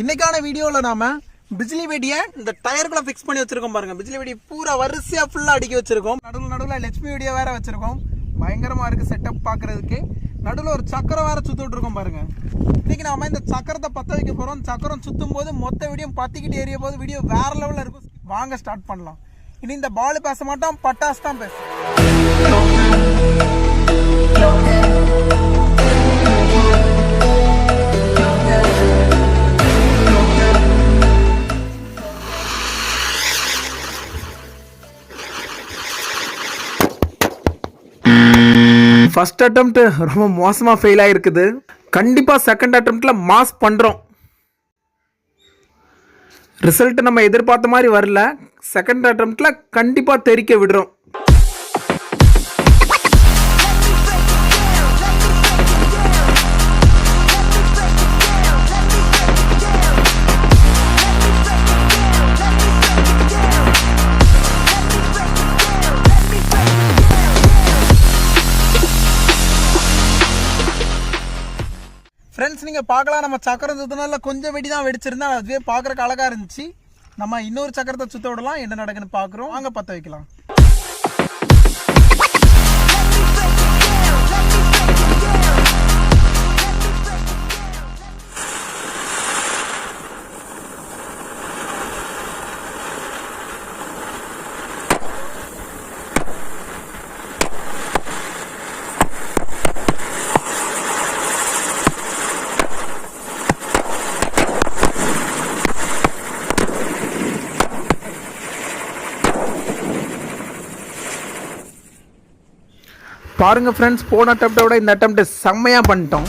இன்னைக்கான வீடியோவில் நாம பிஜிலி வெடியை இந்த டயருக்குள்ள ஃபிக்ஸ் பண்ணி வச்சிருக்கோம் பாருங்க. பிஜிலி வெடி பூரா வரிசையா ஃபுல்லா அடுக்கி வச்சிருக்கோம். நடுவில் நடுவில் லட்சுமி வெடியை வேற வச்சிருக்கோம். பயங்கரமா இருக்கு செட்டப் பார்க்கிறதுக்கு நடுவில் ஒரு சக்கரம் வேற சுத்திட்டு இருக்கோம் பாருங்க. இன்னைக்கு நாம இந்த சக்கரத்தை பத்த வைக்க போறோம். சக்கரம் சுத்தும் போது மொத்த வீடியும் பத்திக்கிட்டு எரிய போது வீடியோ வேற லெவலில் இருக்கும். வாங்க ஸ்டார்ட் பண்ணலாம். இனி இந்த பால் பேச மாட்டோம் பட்டாசு தான் பேசும் ஃபஸ்ட் அட்டம்ப்ட் ரொம்ப மோசமாக ஃபெயில் ஆகிருக்குது கண்டிப்பாக செகண்ட் அட்டம்ப்டில் மாஸ் பண்ணுறோம் ரிசல்ட் நம்ம எதிர்பார்த்த மாதிரி வரல. செகண்ட் அட்டம்ப்டில் கண்டிப்பாக தெரிக்க விடுறோம். ஃப்ரெண்ட்ஸ் நீங்கள் பார்க்கலாம். நம்ம சக்கரம் சுற்றினால கொஞ்சம் வெடி தான் வெடிச்சிருந்தா அதுவே பார்க்குறக்கு அழகாக இருந்துச்சு. நம்ம இன்னொரு சக்கரத்தை சுத்த விடலாம். என்ன நடக்குன்னு பார்க்குறோம். அங்கே பற்ற வைக்கலாம். பாருங்கள் ஃப்ரெண்ட்ஸ் போன அட்டம்ப்டை விட இந்த அட்டம்ப்ட் செம்மையாக பண்ணிட்டோம்.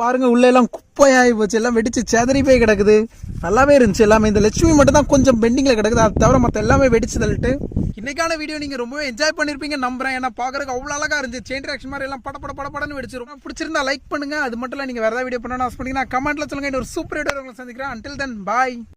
பாருங்கள் உள்ளே எல்லாம் குப்பையாகி போச்சு. எல்லாம் வெடிச்சு செதறி போய் கிடக்குது. நல்லாவே இருந்துச்சு எல்லாமே. இந்த லட்சுமி மட்டும் தான் கொஞ்சம் பெண்டிங்கில் கிடக்குது. அது தவிர மற்ற எல்லாமே வெடிச்சு தள்ளிட்டு. இன்னைக்கான வீடியோ நீங்கள் ரொம்பவே என்ஜாய் பண்ணிருப்பீங்க நம்புறேன். ஏன்னா பாக்குறதுக்கு அவ்வளோ அழகாக இருந்துச்சு. செயின் ரியாக்ஷன் மாதிரி எல்லாம் பட பட பட படன்னு பிடிச்சிருந்தா லைக் பண்ணுங்கள் அது மட்டும் இல்லை நீங்கள் வேறு ஏதாவது வீடியோ பண்ணணும் பண்ணிங்கன்னா கமெண்ட்டில் சொல்லுங்க. இன்னொரு சூப்பர் வீடியோ உங்களை சந்திக்கிறேன். அன்டில் தென் பாய்